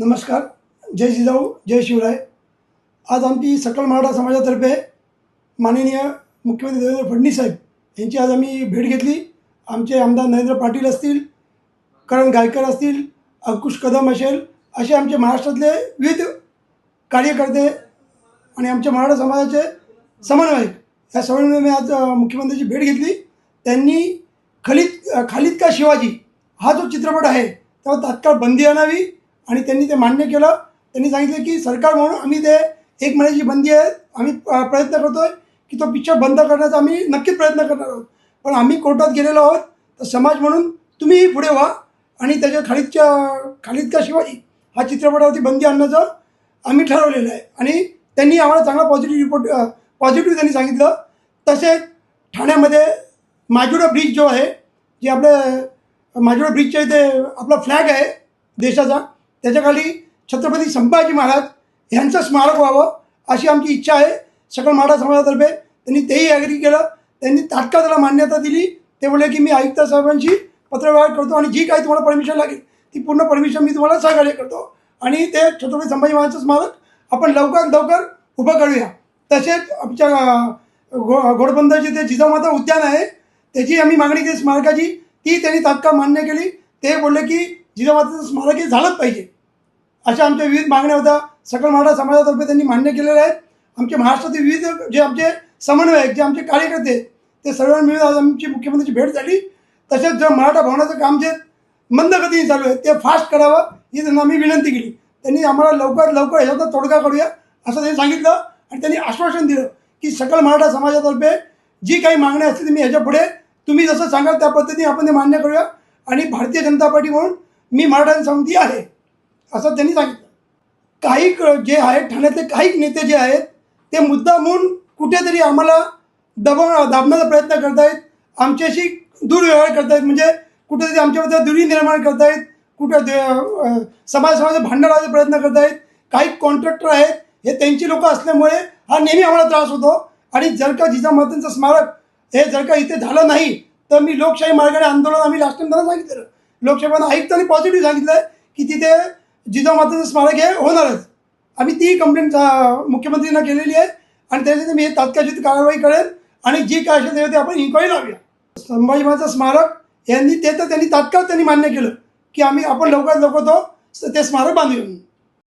नमस्कार जय जिजाऊ जय शिवराय. आज आमची सकल मराठा समाजातर्फे माननीय मुख्यमंत्री देवेंद्र फडणवीस साहेब यांची आज आम्ही भेट घेतली. आमचे आमदार नरेंद्र पाटील असतील करण गायकर असतील अंकुश कदम असेल असे आमचे महाराष्ट्रातले विविध कार्यकर्ते आणि आमच्या मराठा समाजाचे समन्वयक या समन्वयाने मी आज मुख्यमंत्र्यांची भेट घेतली. त्यांनी खलित खालिद का शिवाजी हा जो चित्रपट आहे त्यावर तात्काळ बंदी आणावी आणि त्यांनी ते मान्य केलं. त्यांनी सांगितलं की सरकार म्हणून आम्ही ते एक महिन्याची बंदी आहे. आम्ही प्रयत्न करतो आहे की तो पिक्चर बंद करण्याचा आम्ही नक्कीच प्रयत्न करणार आहोत. पण आम्ही कोर्टात गेलेलो आहोत. तर समाज म्हणून तुम्हीही पुढे व्हा आणि त्याच्या खालीदच्या खालिद का शिवाजी हा चित्रपटावरती बंदी आणण्याचं आम्ही ठरवलेलं आहे. आणि त्यांनी आम्हाला चांगला पॉझिटिव्ह रिपोर्ट पॉझिटिव्ह त्यांनी सांगितलं. तसेच ठाण्यामध्ये माजुरा ब्रिज जो आहे जे आपलं माजुरा ब्रिजच्या इथे आपला फ्लॅग आहे देशाचा त्याच्याखाली छत्रपती संभाजी महाराज यांचं स्मारक व्हावं अशी आमची इच्छा आहे. सकल मराठा समाजातर्फे त्यांनी तेही ॲग्री केलं. त्यांनी तात्काळ त्याला मान्यता दिली. ते बोलले की मी आयुक्त साहेबांशी पत्रव्यवहार करतो आणि जी काही तुम्हाला परमिशन लागेल ती पूर्ण परमिशन मी तुम्हाला सहकार्य करतो. आणि ते छत्रपती संभाजी महाराजांचं स्मारक आपण लवकरात लवकर उभं करूया. तसेच आमच्या गो घो घोडबंदरचे ते जिजामाता उद्यान आहे त्याची आम्ही मागणी केली. स्मारकाची ती त्यांनी तात्काळ मान्य केली. ते बोलले की जिजामाताचं स्मारक हे झालंच पाहिजे. अशा आमच्या विविध मागण्या होत्या. सकल मराठा समाजातर्फे त्यांनी मान्य केलेल्या आहेत. आमचे महाराष्ट्रातील विविध जे आमचे समन्वयक जे आमचे कार्यकर्ते ते सर्व मिळून आज आमची मुख्यमंत्र्यांची भेट झाली. तसेच जे मराठा भवनाचं काम जे मंदगतीने चालू आहे ते फास्ट करावं ही त्यांना आम्ही विनंती केली. त्यांनी आम्हाला लवकर लवकर ह्याचा तोडगा करूया असं त्यांनी सांगितलं आणि त्यांनी आश्वासन दिलं की सकल मराठा समाजातर्फे जी काही मागण्या असतील मी ह्याच्या पुढे तुम्ही जसं सांगाल त्या पद्धतीने आपण ते मान्य करूया. आणि भारतीय जनता पार्टी म्हणून मी मराठा समती आहे. असं त्यांनी सांगितलं. काही जे आहेत ठाण्यातले काही नेते जे आहेत ते मुद्दामून कुठेतरी आम्हाला दबाव दाबण्याचा प्रयत्न करतायत. आमच्याशी दुर्व्यवहार करतायत. म्हणजे कुठेतरी आमच्याबद्दल दुरी निर्माण करतायत. कुठं ते, समाज समाजाचे प्रयत्न करतायत. काही कॉन्ट्रॅक्टर आहेत हे त्यांची लोक असल्यामुळे हा नेहमी आम्हाला त्रास होतो. आणि जर का जिजामातांचं स्मारक हे जर का इथे झालं नाही तर मी लोकशाही मार्गाने आंदोलन आम्ही लास्ट टाइम त्यांना सांगितलं लोकसभेनं आयुक्तांनी पॉझिटिव्ह सांगितलं आहे की तिथे जिजामाताचं स्मारक हे होणारच. आम्ही ती कंप्लेंट मुख्यमंत्र्यांना केलेली आहे आणि त्याच्यात मी तात्काळची कारवाई करेन आणि जी काय असेल त्याच्यावरती आपण इन्क्वायरी लावूया. संभाजी महाराजचं स्मारक यांनी ते तर त्यांनी तात्काळ त्यांनी मान्य केलं की आम्ही आपण लवकरात लवकर तो ते स्मारक बांधूया